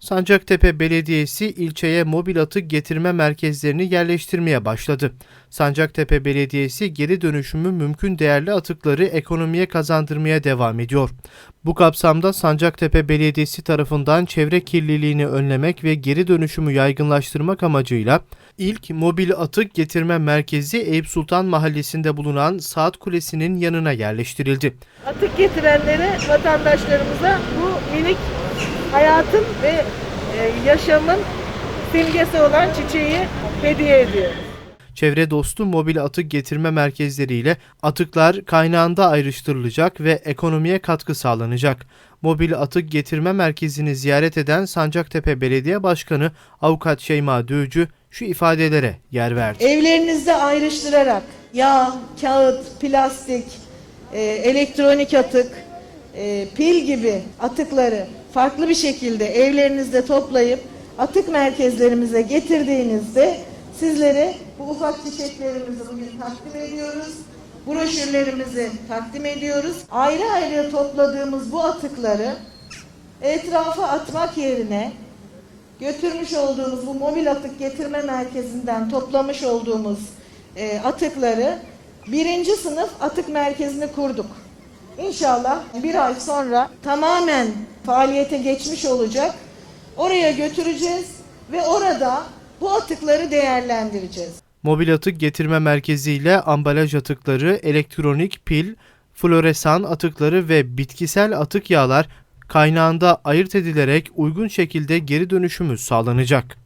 Sancaktepe Belediyesi ilçeye mobil atık getirme merkezlerini yerleştirmeye başladı. Sancaktepe Belediyesi geri dönüşümü mümkün değerli atıkları ekonomiye kazandırmaya devam ediyor. Bu kapsamda Sancaktepe Belediyesi tarafından çevre kirliliğini önlemek ve geri dönüşümü yaygınlaştırmak amacıyla ilk mobil atık getirme merkezi Eyüp Sultan Mahallesi'nde bulunan Saat Kulesi'nin yanına yerleştirildi. atık getirenlere, vatandaşlarımıza bu minik hayatın ve e, yaşamın simgesi olan çiçeği hediye ediyor. Çevre dostu mobil atık getirme merkezleriyle atıklar kaynağında ayrıştırılacak ve ekonomiye katkı sağlanacak. Mobil atık getirme merkezini ziyaret eden Sancaktepe Belediye Başkanı Avukat Şeyma Dövcü şu ifadelere yer verdi. Evlerinizde ayrıştırarak yağ, kağıt, plastik, e, elektronik atık, e, pil gibi atıkları farklı bir şekilde evlerinizde toplayıp atık merkezlerimize getirdiğinizde sizlere bu ufak çiçeklerimizi bugün takdim ediyoruz. Broşürlerimizi takdim ediyoruz. Ayrı ayrı topladığımız bu atıkları etrafa atmak yerine götürmüş olduğumuz bu mobil atık getirme merkezinden toplamış olduğumuz e, atıkları birinci sınıf atık merkezini kurduk. İnşallah bir ay sonra tamamen faaliyete geçmiş olacak. Oraya götüreceğiz ve orada bu atıkları değerlendireceğiz. Mobil atık getirme merkeziyle ambalaj atıkları, elektronik pil, floresan atıkları ve bitkisel atık yağlar kaynağında ayırt edilerek uygun şekilde geri dönüşümü sağlanacak.